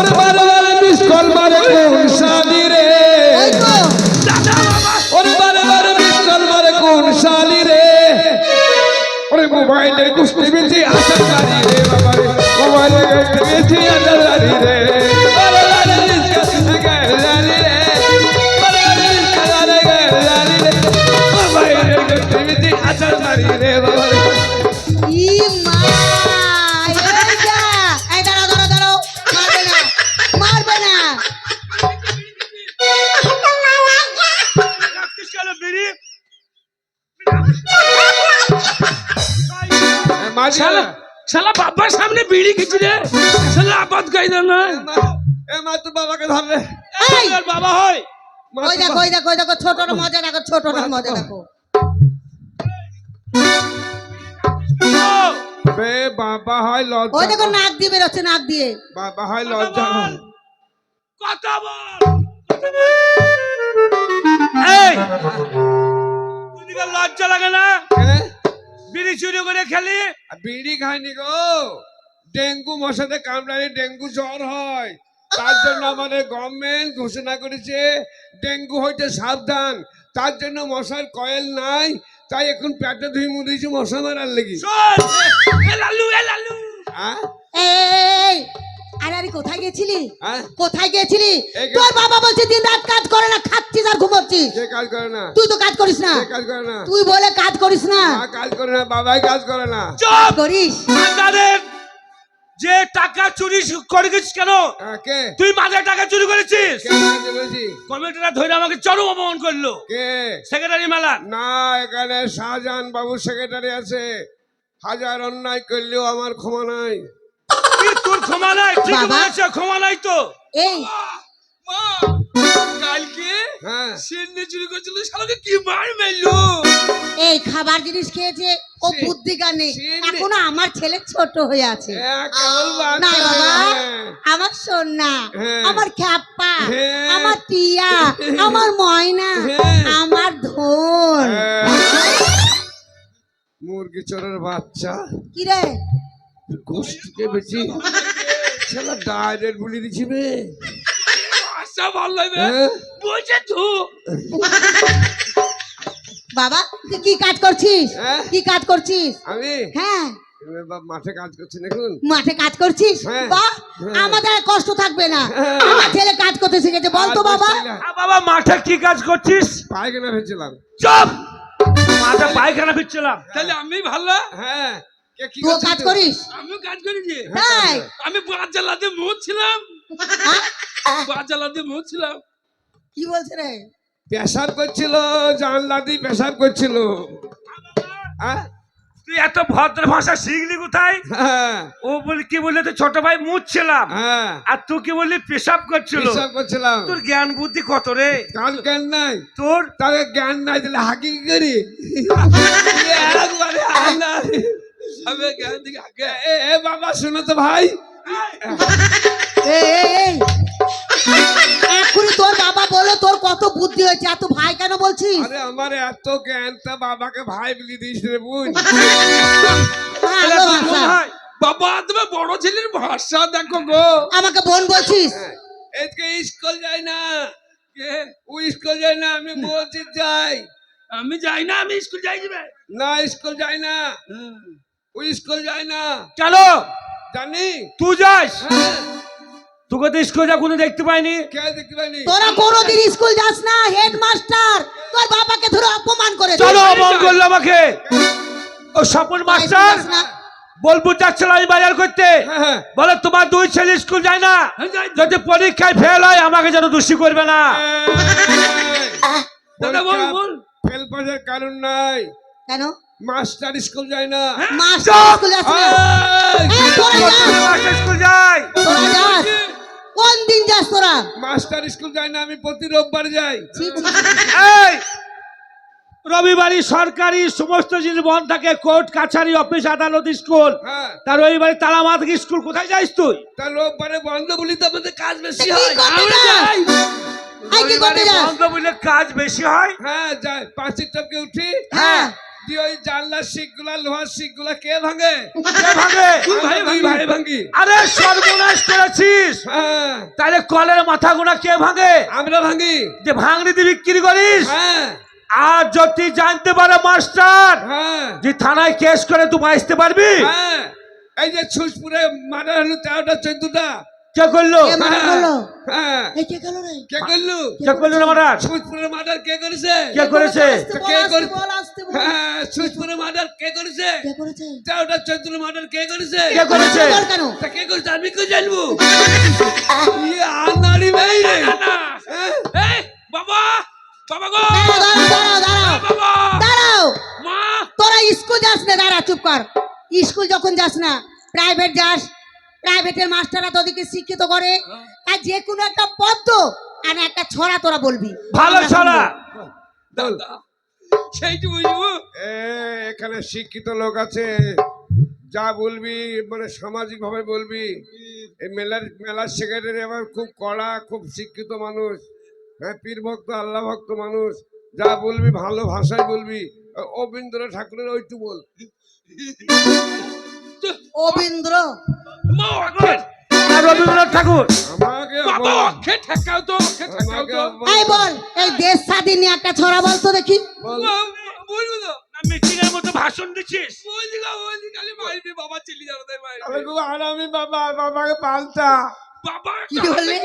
ওরে বারে miss call কোন শালি রে। ওরে বারে বারে মিস কল কোন শালি রে। ওরে মোবাইলে গুষ্টি বিচি আসার শালা শালা বাবার সামনে বিড়ি খেছি রে। শালা আপাত গাই না। এ মা তোর বাবাকে! তোর বাবা হয়। ওই দেখো ওই দেখো ওই দেখো ছোটর মজা দেখো ছোটর মজা ও, বে বাবা হয় ওই লজ্জা দেখো নাক দিয়ে বেরোচ্ছে নাক দিয়ে। বাবা হয় লজ্জা। কথা বল কথা বল। লজ্জা লাগে না? বিড়ি চুরি করে খেলি? বিড়ি খায়নি গো। ডেঙ্গু মশাতে কামড়ালে ডেঙ্গু জ্বর হয়। তার জন্য আমাদের গভর্নমেন্ট ঘোষণা করেছে ডেঙ্গু হইতে সাবধান। তার জন্য মশার কয়েল নাই তাই এখন পেটে ধুই মুড়িয়েছি মশা মারার লেগে। লালু লালু হ্যাঁ এই আরে আরে কোথায় গেছিলি? হ্যাঁ? কোথায় গেছিলি? তোর বাবা বলছে দিন রাত কাজ করে না খাচ্ছিস আর ঘুমোচ্ছিস। কাজ করে না। তুই তো কাজ করিস না। কাজ করে না। তুই বলে কাজ করিস না। কাজ করে না বাবাই কাজ করে না। চুপ! করিস? তাদের যে টাকা চুরি করে গেছিস কেন? হ্যাঁ, কে? তুই মাঝে টাকা চুরি করেছিস? কমিটিরা ধরে আমাকে চরম অপমান করল। কে? সেক্রেটারি মেলা। না এখানে শাহজাহান বাবু সেক্রেটারি আছে। হাজার অন্যায় করলেও আমার ক্ষমা নাই। তোর ক্ষমা নাই ঠিক বলেছে ক্ষমা নাই তো এই কালকে হ্যাঁ সিন্নি চুরি করেছিল শালাকে কি মার মেললো এই খাবার জিনিস খেয়েছে ও বুদ্ধি গানে এখনও আমার ছেলে ছোট হয়ে আছে হ্যাঁ। না বাবা হ্যাঁ। আমার সোনা হ্যাঁ। আমার খ্যাপা। আমার টিয়া আমার ময়না হ্যাঁ। আমার ধন। মুরগি চোরের বাচ্চা কি রে গোষ্ঠীকে বেশি? ছেলে ডাইরেক্ট বলি দিছি বে। ভালো লাগবে হ্যাঁ? বলছে তো বাবা তুই কি কাজ করছিস? হ্যাঁ? কি কাজ করছিস? আমি? হ্যাঁ। মাঠে কাজ করছি দেখুন। মাঠে কাজ করছিস? হ্যাঁ। বাহ হ্যাঁ। আমাদের কষ্ট থাকবে না। হ্যাঁ। আমার ছেলে কাজ করতে শিখেছে। বল তো বাবা। বাবা মাঠে কি কাজ করছিস? পায়খানা ভেবেছিলাম চুপ! মাঠে পায়খানা ফিরছিলাম তাহলে আমি ভালো? হ্যাঁ। তুই কাজ করিস? আমিও কাজ করেছি তাই। আমি বাদ জ্বালাতে মুখ ছিলাম। হ্যাঁ? বাদ জ্বালাতে মুখ ছিলাম। কি বলছে রে? পেশাব করছিল জানলা দিয়ে পেশাব করছিল। হ্যাঁ? তুই এত ভদ্র ভাষা শিখলি কোথায়? হ্যাঁ। ও বলি কি বললি তো ছোট ভাই মুছছিলাম হ্যাঁ। আর তুই কি বললি পেশাব করছিল। পেশাব করছিলাম। তোর জ্ঞান বুদ্ধি কত রে? কান জ্ঞান নাই? তোর তাকে জ্ঞান নাই দিলে হাকি কি করি এ বাবা শোনো তো ভাই। তোর বাবা বলো তোর কত বুদ্ধি হয়েছে এত ভাই কেন বলছিস? আরে আমার এত জ্ঞান তা বাবাকে ভাই বলি দিস রে ভাই বাবা তুমি বড় ছেলের ভাষা দেখো গো। আমাকে বোন বলছিস? হ্যাঁ, এদিকে স্কুল যাই না। ও স্কুল যায় না আমি বলছি যাই আমি যাই না আমি স্কুল যাই যাবে। না স্কুল যাই না। ও স্কুল যায় না। চলো। জানি। তুই যাস। হ্যাঁ। তোকে তো স্কুল যা কোনো দেখতে পাইনি। কে দেখতে পাইনি? তোরা কোনোদিন স্কুল যাস না হেডমাস্টার। তোর বাবাকে ধরে অপমান করে চলো অপমান করল আমাকে। ও স্বপন মাস্টার। বোলপুর যাচ্ছিল আমি বাজার করতে। হ্যাঁ হ্যাঁ। বলে তোমার দুই ছেলে স্কুল যায় না? যদি পরীক্ষায় ফেল হয় আমাকে যেন দোষী করবে না। ফেল পাসের কারণ নাই। কেন? মাস্টার স্কুল যায় না। মাস্টার স্কুল যাস না। এই, এই, তোরা যা। মাস্টার স্কুল যায় কোন দিন যাস তোরা? মাস্টার স্কুল যায় না আমি প্রতি রোববার যাই। এই! রবিবারই সরকারি সমস্ত জিনিস বন্ধ থাকে কোর্ট কাছারি অফিস আদালত স্কুল। হ্যাঁ। তার রবিবারে তালা মাত স্কুল কোথায় যাইস তুই? তা রোববারে বন্ধ বলি তো আমাদের কাজ বেশি হয়? যাই। বন্ধ বলে কাজ বেশি হয়? হ্যাঁ যাই। পাঁচের টপকে উঠি। হ্যাঁ। দিয়ে ওই জানলার শিখগুলা লোহার শিখগুলা কে ভাঙে? কে ভাঙে? আমরা দুই ভাই ভাঙি। আরে সর্বনাশ করেছিস? হ্যাঁ। তাহলে কলের মাথাগুলো কে ভাঙে? আমরা ভাঙি। যে ভাঙনি দিয়ে বিক্রি করিস? হ্যাঁ। আর যদি জানতে পারে মাস্টার হ্যাঁ। যে থানায় কেস করে তুই বাঁচতে পারবি? হ্যাঁ। এই যে ছুসপুরে মারা হলো তেরোটা চোদ্দটা কে করল? কে করল? কে গেল রে? কে করল? কে করল? রে মারার মার্ডার কে করেছে? কে করেছে? কে আসতে করে- বল, আসতে বল। ছুসপুরে মার্ডার কে করেছে? কে করেছে? তেরোটা চোদ্দটা মার্ডার কে করেছে? কে করেছে? তা কে করেছে? আমি কি জানব? আনাড়ি মেয়ে রে? বাবা বাবা গো। দাঁড়াও দাঁড়াও দাঁড়াও। দাঁড়াও। মা। তোরা স্কুল যাস না দাঁড়া চুপ কর। স্কুল যখন যাস না প্রাইভেট যাস প্রাইভেটের মাস্টাররা তোদেরকে শিক্ষিত করে। আর যে কোনো একটা পদ্ম আর একটা ছড়া তোরা বলবি। ভালো ছড়া। এখানে শিক্ষিত লোক আছে। যা বলবি মানে সামাজিক ভাবে বলবি। এই মেলার মেলার সেক্রেটারি আমার খুব কড়া খুব শিক্ষিত মানুষ। হ্যাঁ পীর ভক্ত আল্লাহ ভক্ত মানুষ। যা বলবি ভালো ভাষায় বলবি। অবীন্দ্র ঠাকুরের ওইটু বল। অবীন্দ্র? রবীন্দ্রনাথ ঠাকুর। বাবা। এই বল এই দেশ স্বাধীন নিয়ে একটা ছড়া দেখি। মতো ভাষণ দিচ্ছিস? আমি বাবা বাবাকে পাল্টা। বাবা কি বললি?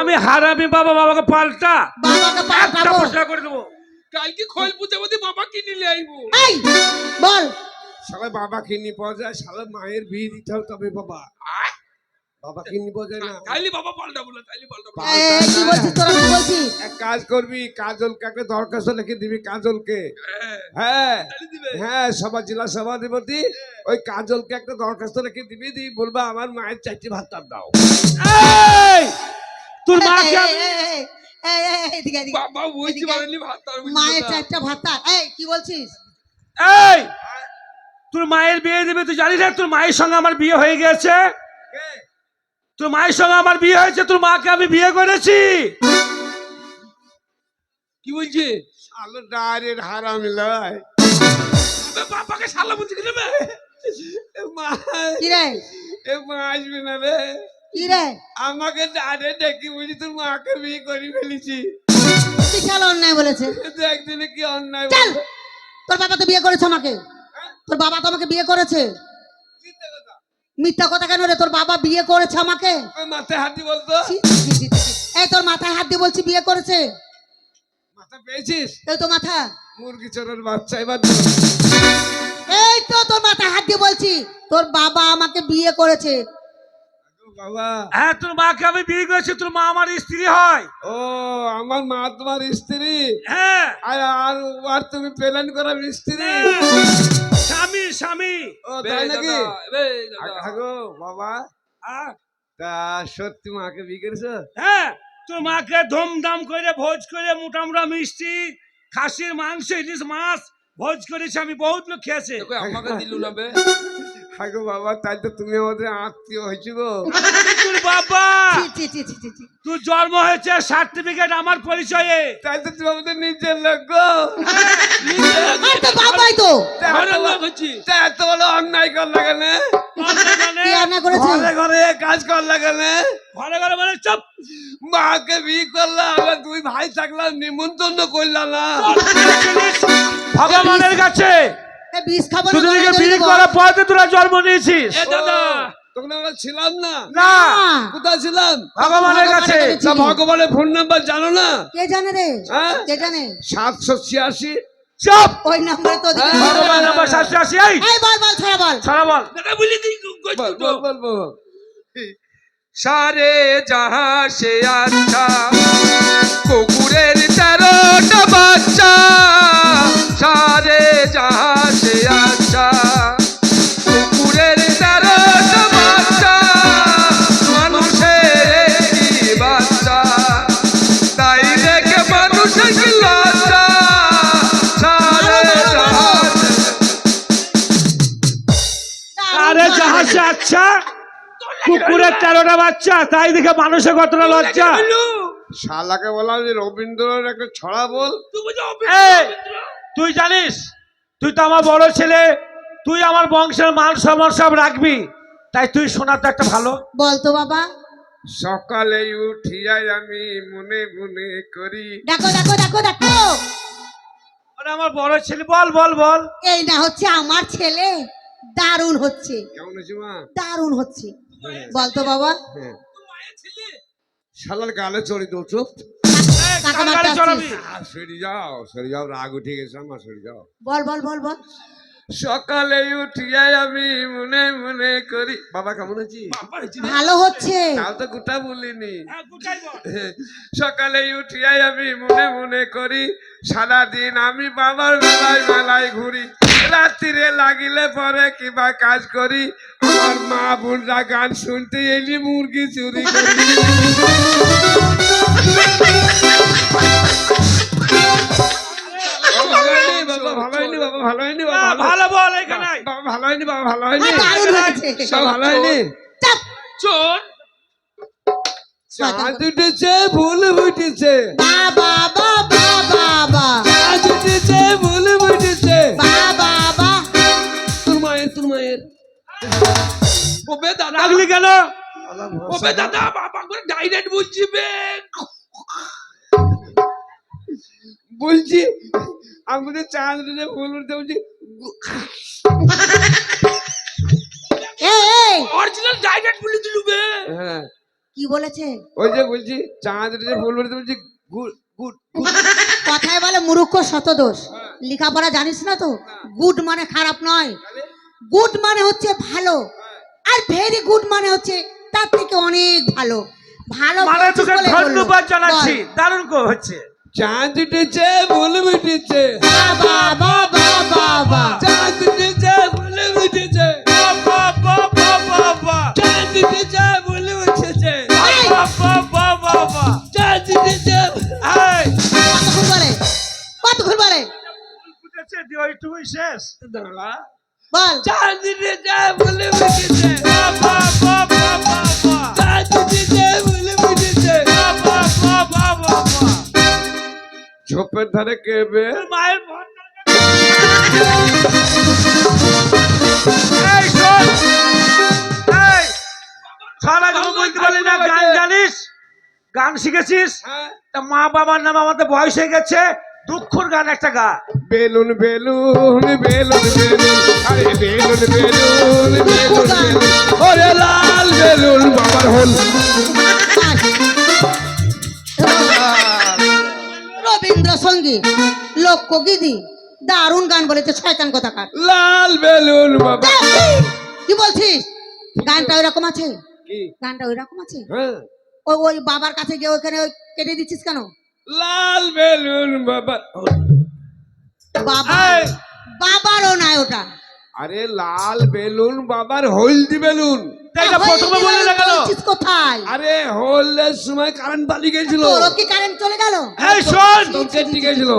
আমি হারামি বাবা বাবাকে পাল্টা। বাবাকে করে দেবো। কালকে খোল পুজো বাবা কিনে নিয়ে আইবো। বল। সবাই বাবা কিনি পাওয়া যায় সারা মায়ের বিয়ে দিতে হবে তবে বাবা। বাবা কিনি পাওয়া যায় না। তাইলে বাবা পাল্টাবো না তাইলে এই, কি বলছিস তোরা কি বলছিস এক কাজ করবি কাজলকে একটা দরখাস্ত লিখে দিবি কাজলকে। হ্যাঁ। হ্যাঁ। সভা জেলা সভাধিপতি ওই কাজলকে একটা দরখাস্ত লিখে দিবি দি বলবা আমার মায়ের চারটি ভাত দাও। এই! তোর মাকে। বাবা ভাত মায়ের চারটা ভাতা এই কি বলছিস? এই! তোর মায়ের বিয়ে দেবে তুই জানিস না তোর মায়ের সঙ্গে আমার বিয়ে হয়ে গেছে? তোর মায়ের সঙ্গে আমার বিয়ে হয়েছে তোর মাকে আমি বিয়ে করেছি। কি বলছে? আলো ডাইরেক্ট হারাম লাই। বাবাকে শালা বলছি কিনে মা? কি রে? এ মা আসবে না রে। কি রে? আমাকে ডাইরেক্ট ডেকে বলি তোর মাকে বিয়ে করে ফেলেছি। বিশাল অন্যায় বলেছে একদিনে কি অন্যায় চল! তোর বাবা তো বিয়ে করেছে আমাকে। তোর বাবা তো আমাকে বিয়ে করেছে? মিথ্যা কথা কেন রে? তোর বাবা বিয়ে করেছে আমাকে? ওই মাথায় হাতি বলতো। এই তোর মাথায় হাত দিয়ে বলছি বিয়ে করেছে? মাথা পেয়েছিস? এই তো মাথা। মুরগি চোরের বাচ্চা এবার এই তো তোর মাথায় হাত দিয়ে বলছি তোর বাবা আমাকে বিয়ে করেছে। বাবা। হ্যাঁ তোর মাকে আমি বিয়ে করেছি তোর মা আমার স্ত্রী হয়। ও আমার মা তোমার স্ত্রী? হ্যাঁ। আর তুমি প্লেন করা স্ত্রী? স্বামী। ও তাই নাকি? আগো বাবা। তা সত্যি মাকে বিয়ে করেছ? হ্যাঁ তোর মাকে ধুমধাম করে ভোজ করে মোটা মোটা মিষ্টি খাসির মাংস ইলিশ মাছ ভোজ করেছি আমি বহুত লোক খেয়েছে। আমাকে দিলু না বে? আগো বাবা তাই তো তুমি আমাদের আত্মীয় হয়েছো গো। তোর বাবা! ছি, ছি, ছি, ছি, ছি, ছি। জন্ম হয়েছে সার্টিফিকেট আমার পরিচয়ে। তাই তো তুমি আমাদের নিজের লোক গো। আর তো বাবাই তো। তা এত ঘরের লোক হচ্ছি। তা এত বড় অন্যায় কর লাগে না কি রান্না করেছে। ঘরে ঘরে কাজ কর লাগে না ঘরে ঘরে মানে চপ। মাকে বিয়ে করলাম আমরা দুই ভাই থাকলাম নিমন্ত্রণ করলাম না। ভগবানের কাছে বিষ খাব না তোদেরকে বিয়ে করার পর তো তোরা জন্ম নিয়েছিস। এ দাদা তখন আমরা ছিলাম না। না। না। কোথায় ছিলাম? ভগবানের কাছে। ভগবানের তা কাছে। ভগবানের ফোন নাম্বার জানো না? কে জানে রে? হ্যাঁ? কে জানে? সাতশো ছিয়াশি। চপ! ওই নাম্বারে তো হ্যাঁ, ভগবান আমার শাস্তি আসি এই এই বল বল ছড়া বল। সারা বল। দাদা বলি দিই বল বল বল বল। সারে যাহা সে আচ্ছা কুকুরের তেরোটা বাচ্চা। সারে যাহা আরে জাহাজে আচ্ছা কুকুরের তেরোটা বাচ্চা তাই দেখে মানুষের কতটা লজ্জা। শালাকে বললাম যে রবীন্দ্রের একটা ছড়া বল। তুই জানিস তুই তো আমার বড় ছেলে তুই আমার বংশের মান সম্মান সব রাখবি তাই তুই শোনা তো একটা ভালো। বলতো বাবা। সকালে উঠি উঠিয়াই আমি মনে মনে করি। দেখো দেখো দেখো দেখো। ওরে আমার বড় ছেলে বল বল বল। এই না হচ্ছে আমার ছেলে। দারুণ হচ্ছে। দারুণ হচ্ছে। বলতো বাবা? হ্যাঁ। শালার গালে চড়ি দো চুপ। এই, কাকা কার গাড়ি মারতে চড়াবি? আসছিস? আর সরে যাও সরে যাও রাগ উঠে গেছে আমার সরে যাও। বল বল বল বল। সকালে উঠিয়াই আমি মনে মনে করি বাবা কেমন আছি। ভালো হচ্ছে। তাও তো গোটা বলিনি। হ্যাঁ। সকালে উঠিয়াই আমি মনে মনে করি সারাদিন আমি বাবার মেলায় মেলায় ঘুরি। রাত্রিরে লাগিলে পরে কিবা কাজ করি। আমার মা বোনরা গান শুনতে এলি মুরগি চুরি করি। বাবা, ভালো হয়নি, বাবা, ভালো হয়নি, বাবা, ভালো হয়নি, বাবা, ভালো- ভালো বল এখানে। বাবা, ভালো হয়নি, বাবা, ভালো হয়নি। হ্যাঁ, সব ভালো হয়নি। চোর চাঁদ উঠেছে ভুল উঠেছে বাবা বাবা বাবা। উঠেছে ভুল উঠেছে। বাবা বাবা। তোর মায়ের তোর মায়ের। ওবে দাদা। রাগলি কেন? ওবে দাদা বাবা করে ডাইরেক্ট বলছি বেন বলছি আমাদের চাঁদ উঠেছে ভুল উঠতে বলছি অরিজিনাল ডাইরেক্ট বলে দিলু বে। হ্যাঁ। কি বলেছে? ওই যে বলছি চাঁদ উঠেছে ভুল উঠতে বলছি কথায় বলে মুরুক্ষ শতদোষ। লেখাপড়া জানিস না তো? গুড মানে খারাপ নয়। গুড মানে হচ্ছে ভালো। আর ভেরি গুড মানে হচ্ছে তার থেকে অনেক ভালো। ভালো মানে তোকে ধন্যবাদ জানাচ্ছি। দারুণ কো- হচ্ছে। চাঁদ উঠেছে ভুল উঠেছে বাবা বাবা বাবা। চাঁদ উঠেছে ভুল উঠেছে বাবা, বাবা, বাবা, চাঁদ উঠেছে কতক্ষণ বলে কতক্ষণ বলে ফুটেছে, দিয়ে ওইটুকুই শেষ। দাঁড়া বল উঠেছে বাবা, বাবা, বাবা, চাঁদ উঠেছে ভুল উঠেছে বাবা, বাবা, বাবা। ঝোপের ধারে কেবে মায়ের এই সারা জীবন বলতে পারলি না গান জানিস? গান শিখেছিস? তা মা বাবার নামে আমাদের বয়স হয়ে গেছে দুঃখর গান একটা গা। বেলুন বেলুন বেলুন বেলুন আরে বেলুন বেলুন বেলুন বেলুন। ওরে লাল বেলুন বাবার হল। রবীন্দ্রসঙ্গীত লোকগীতি দারুণ গান বলেছে শয়তান কথাকার। লাল বেলুন বাবা। কি বলছিস? গানটা ওই রকম আছে? কি? গানটা ওই রকম আছে? হ্যাঁ। ওই ওই বাবার কাছে গিয়ে ওখানে কেটে দিচ্ছিস কেন? লাল বেলুন বাবা বাবা বাবারও নাই ওটা। আরে লাল বেলুন বাবার হলদি বেলুন। প্রথমে না কোথায়? আরে সময় কারেন্ট পালিয়ে গেছিল। তোরও কি কারেন্ট চলে গেল? এই শোন! গেছিল।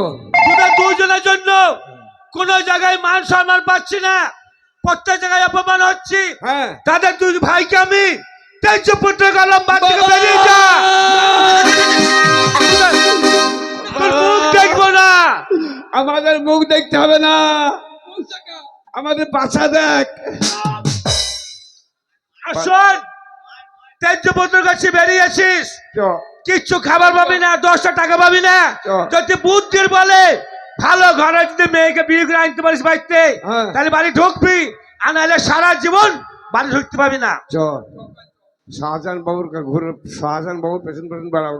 তোদের দুজনের জন্য কোন জায়গায় মান সম্মান পাচ্ছি না। প্রত্যেক জায়গায় অপমান হচ্ছি। হ্যাঁ। তাদের দুই ভাইকে আমি তেজ পুত্র গেলাম বাদ থেকে বেরিয়ে যা। তোর মুখ দেখব না। আমাদের মুখ দেখতে হবে না। আমাদের বাসা দেখ। শোন তেজ পুত্র কাছে বেরিয়েছিস চ, কিচ্ছু খাবার পাবি না দশটা টাকা পাবি না। যদি বুদ্ধির বলে ভালো ঘরে যদি মেয়েকে বিয়ে করে আনতে পারিস বাড়িতে হ্যাঁ। তাহলে বাড়ি ঢুকবি। আর নাহলে সারা জীবন বাড়ি ঢুকতে পাবি না। চ। শাহজাহান বাবুর ঘুরে শাহজাহান বাবুর পেছন পেছন বেড়াবো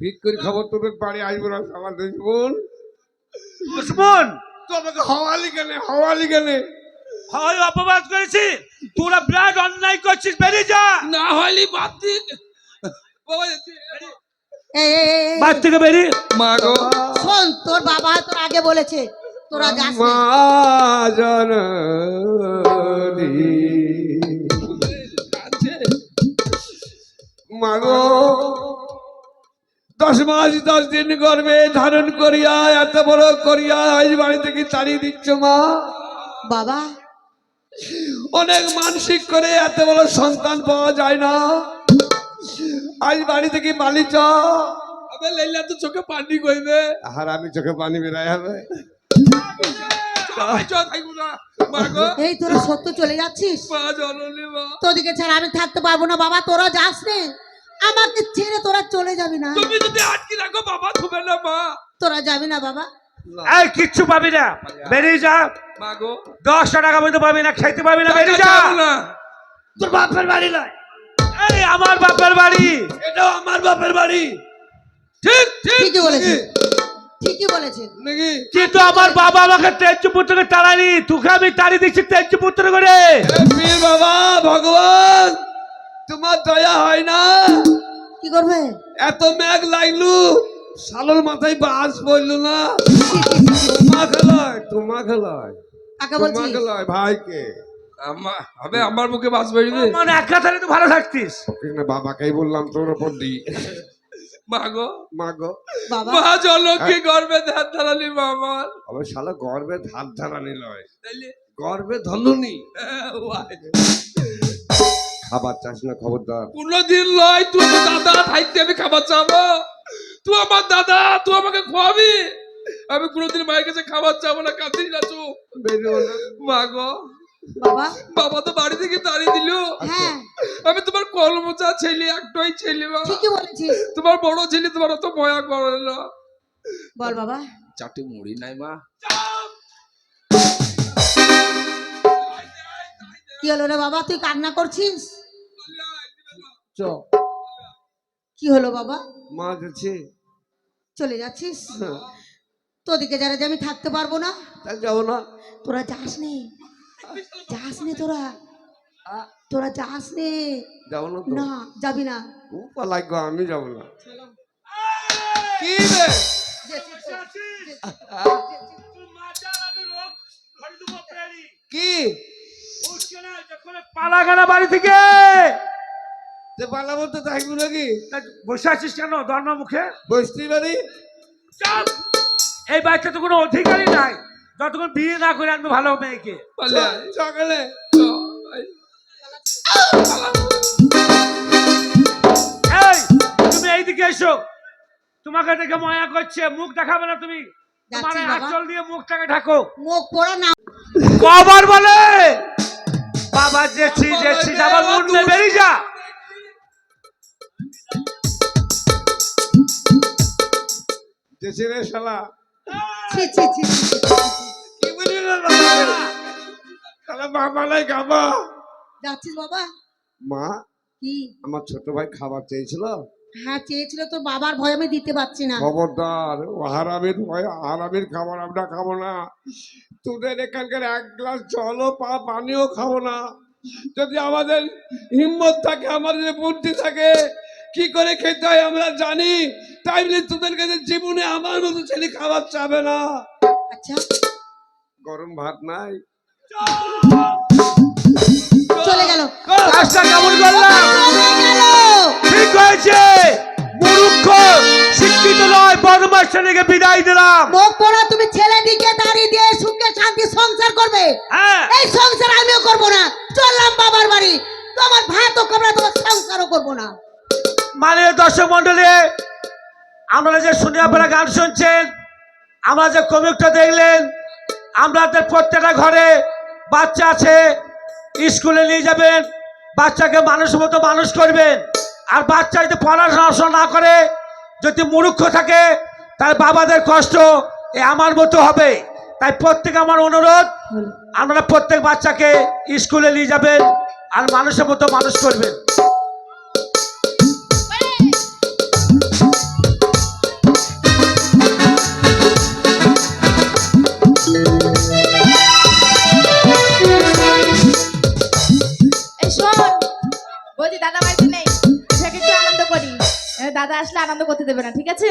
ভিত করে খবর তোদের বাড়ি আসব না আমার দুশ্মন তো আমাকে হওয়ালি কেনে হওয়ালি কেনে। হয় অপবাদ করেছি তোরা বিরাট অন্যায় করছিস বেরিয়ে যা। না হলি বাদ এই, বাড়ি থেকে বেরিয়ে। মা গো। শোন তোর বাবা তোর আগে বলেছে তোরা যাস মা জননী। মা গো দশ মাস দশ দিন গর্বে ধারণ করিয়া এত বড় করিয়া আজ বাড়ি থেকে তাড়িয়ে দিচ্ছ মা? বাবা। অনেক মানসিক করে এত বড় সন্তান পাওয়া যায় না। আজ বাড়ি থেকে আবে লাইলা তো চোখে পানি কইবে। আর আমি চোখে পানি বেরাই হবে। এই তোরা সত্য চলে যাচ্ছিস? তোদিকে ছাড়া আমি থাকতে পারব না বাবা তোরা যাস নে। আমাকে ছেড়ে তোরা চলে যাবি না। তুমি যদি আটকে রাখো বাবা থুবে না মা। তোরা যাবি না বাবা। এই কিচ্ছু পাবি না। বেরিয়ে যা। মা গো। দশটা টাকা মতো পাবি না খাইতে পাবি না বেরিয়ে যা। তোর বাপের বাড়ি নয়। এই আমার বাপের বাড়ি। এটাও আমার বাপের বাড়ি। ঠিক ঠিক। ঠিকই বলেছে ঠিকই বলেছে নাকি? কিন্তু আমার বাবা আমাকে তোকে আমি তাড়ি দিচ্ছি করে। বাবা ভগবান তোমার দয়া হয় না। কি করবে? এত মেঘ লাগলু শালোর মাথায় বাস পড়ল না। তোমা খেলায় তোমা খেলায় তোমা খেলায় ভাইকে। হবে আমার মুখে বাস দে। মানে এক তো ভালো থাকতিস। না বাবাকেই বললাম তোর ওপর দি মা গো। মা গো। বাবা। মা জলকি গর্বে ধার ধারালি মা আমার। আবার শালা গর্বে ধার ধারা নিলয় তাইলে? গর্বে ধনুনি। খাবার চাস না খবরদার। কোনোদিন লয় তুই দাদা থাকতে আমি খাবার চাবো। তুই আমার দাদা তুই আমাকে খোয়াবি। আমি কোনোদিন মায়ের কাছে খাবার চাবো না কাঁদিস না চুপ। বেরিও না। মা গো। বাবা? বাবা তো বাড়ি থেকে তাড়িয়ে দিল। হ্যাঁ। আমি তোমার কলমচা ছেলে একটাই ছেলে মা ঠিকই বলেছিস। তোমার বড় ছেলে তোমার অত ময়া করে না। বল বাবা। মুড়ি নাই মা। কি হলো রে বাবা? তুই কান্না করছিস? চ। কি হলো বাবা? মা যাচ্ছে চলে যাচ্ছিস? হ্যাঁ, তোদিকে যারা যে আমি থাকতে পারব না। তাহলে যাব না। তোরা যাস নে যাস নে তোরা? তোরা যাস নে যাব না তো। না যাবি না। উপা লাগবে আমি যাব না। কি রে? কি? পালাগানা বাড়ি থেকে? তে পালাবো তো থাকব নাকি? বসে আছিস কেন ধর্ম মুখে? বসতি বাড়ি। এই বাচ্চা তো কোনো অধিকারই নাই। যতক্ষণ বিয়ে না করে আনবে ভালো মেয়েকে। সকালে এই তুমি এইদিকে এসো। তোমাকে দেখে ময়া করছে। মুখ দেখাবে না তুমি। তোমার। আঁচল দিয়ে মুখটাকে ঢাকো। মুখ পোড়া না। কবার বলে। বাবা যেছি যেছি আবার মুখ বেরিয়ে যা। দেশে রে শালা। ছি ছি ছি। কি শালা বাবা? নাই গাবা যাচ্ছিস বাবা? মা কি? আমার ছোট ভাই খাবার চেয়েছিল। হ্যাঁ চেয়েছিল তোর বাবার ভয় আমি দিতে পারছি না। খবরদার ও হারামির ভয় হারামির খাবার আমরা খাব না। তোদের এখানকার এক গ্লাস জলও পা পানিও খাব না। যদি আমাদের হিম্মত থাকে আমাদের বুদ্ধি থাকে কি করে খেতে হয় আমরা জানি। তাই বলে তোদের কাছে জীবনে আমার মতো ছেলে খাবার চাবে না। আচ্ছা। গরম ভাত নাই। চলে গেল। কাজটা কেমন করলাম? ঠিক হয়েছে। মূর্খ শিক্ষিত নয় বদমাস ছেলেকে বিদায় দিলাম। মুখ পোড়া তুমি ছেলে দিকে দাঁড়িয়ে দিয়ে সুখে শান্তি সংসার করবে। হ্যাঁ। এই সংসার আমিও করব না। চললাম বাবার বাড়ি। তোমার ভাত করব না তোমার সংসারও করব না। মানে দর্শক মন্ডলী আপনারা যে শুনে আপনারা গান শুনছেন, আমরা যে কমিকটা দেখলেন আমাদের প্রত্যেকটা ঘরে বাচ্চা আছে, স্কুলে নিয়ে যাবেন, বাচ্চাকে মানুষ মতো মানুষ করবেন, আর বাচ্চা যদি পড়াশোনা না করে, যদি মূর্খ থাকে তার বাবাদের কষ্ট এ আমার মতো হবে। তাই প্রত্যেক আমার অনুরোধ, আপনারা প্রত্যেক বাচ্চাকে স্কুলে নিয়ে যাবেন, আর মানুষের মতো মানুষ করবেন। দাদা আসলে আনন্দ করতে দেবে না ঠিক আছে?